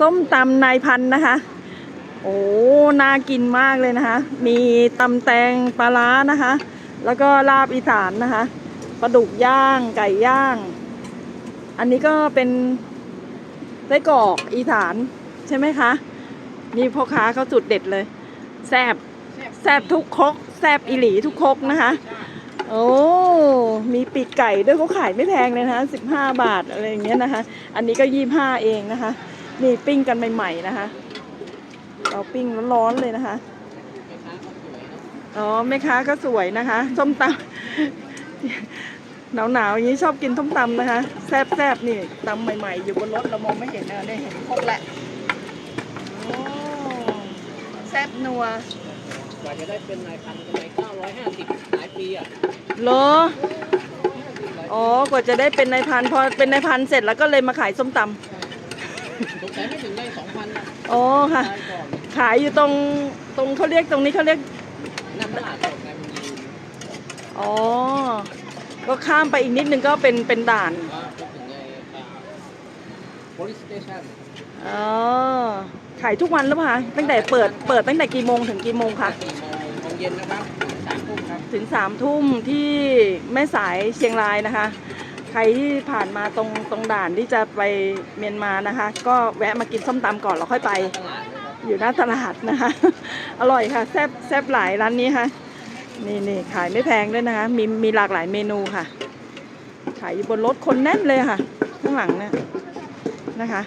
ส้มตำนายพันนะคะ โอ้ น่ากินมากเลยนะคะ มีตำแตงปลาร้านะคะ แล้วก็ลาบอีสานนะคะ ปลาดุกย่าง ไก่ย่าง อันนี้ก็เป็นไส้กรอกอีสานใช่ไหมคะ นี่พ่อค้าเขาจุดเด็ดเลย แซบแซบทุกคกแซบอีหลีทุกคกนะคะ โอ้ มีปีกไก่ด้วยเขาขายไม่แพงเลยนะคะสิบห้าบาทอะไรอย่างเงี้ยนะคะ อันนี้ก็ยี่ห้าเองนะคะ นี่ปิ้งกันใหม่ๆนะคะเราปิ้งร้อนๆเลยนะคะอ๋อแม่ค้าก็สวยนะคะส้มตำหนาวๆอย่างนี้ชอบกินส้มตำนะคะ แซ่บๆนี่ตำใหม่ๆ อยู่บนรถเรามองไม่เห็นนะได้เห็นครกแหละโอ้แซ่บนัวกว่าจะได้เป็นนายพันสมัย950หลายปีอะเหรออ๋อกว่าจะได้เป็นนายพันพอเป็นนายพันเสร็จแล้วก็เลยมาขายส้มต สงสัยไม่ถึงได้2,000นะำอ๋อค่ะตายก่อนขายอยู่ตรงตรงเขาเรียกตรงนี้เขาเรียก หน้าตลาดสดไงมันมีอ๋อ ก็ข้ามไปอีกนิดนึงก็เป็นเป็นด่าน ว่าไปถึงไอ้อ่า police station อ๋อ ขายทุกวันหรือเปล่าคะตั้งแต่เปิดเปิดตั้งแต่กี่โมงถึงกี่โมงคะ4โมงโมงเย็นนะครับสามทุ่มครับ ถึงสามทุ่มที่แม่สายเชียงรายนะคะใค รที่ผ่านมาตรงตรงด่านที่จะไปเมียนมานะคะ ก็แวะมากินส้มตำก่อนแล้วค่อยไป อยู่หน้าตลาดนะคะ อร่อยค่ะแซบแซ่บหลายร้านนี้ค่ะ นี่นี่ขายไม่แพงด้วยนะคะ มีมีหลากหลายเมนูค่ะ ขายอยู่บนรถคนแน่นเลยค่ะ ข้างหลังเนี่ยนะคะ